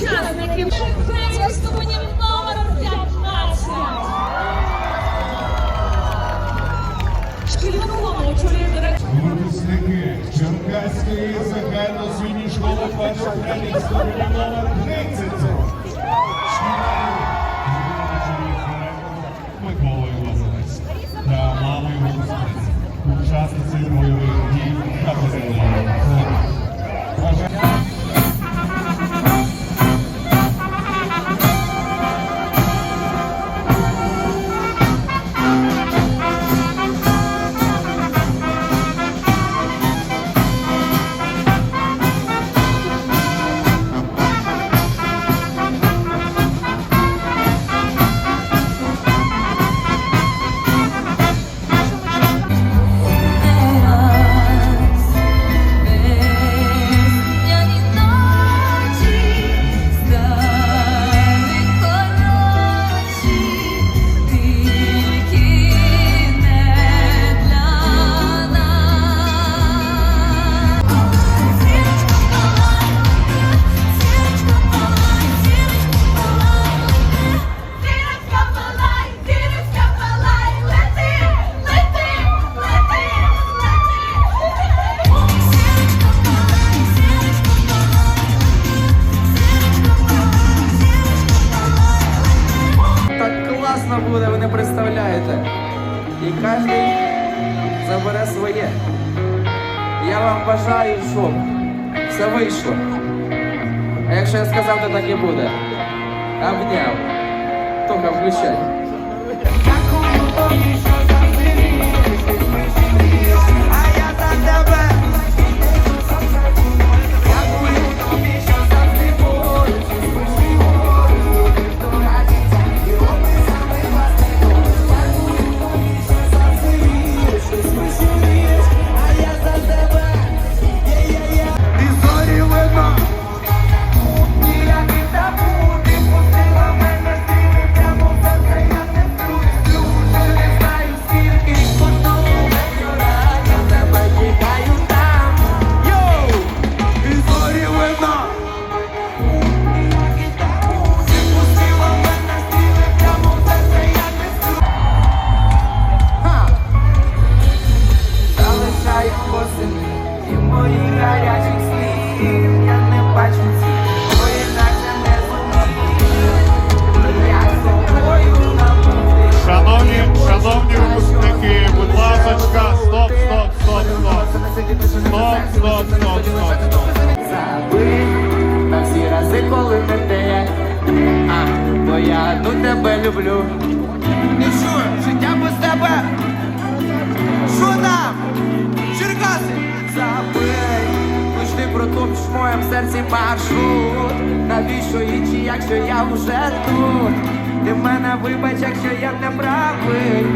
учасників ступенів номер 15. Шкільному чоловіки. Випускники Черкаської загальноосвітньої школи першого ступені номер 30. своє. Я вам бажаю, щоб все вийшло. А якщо я сказав, то так і буде. Обняв. Тока, включай. тебе. Що там? Черкаси! Забий, хоч ти протопчеш в моєму серці маршрут. Навіщо інші, якщо я вже тут? Ти в мене вибач, якщо я не правий.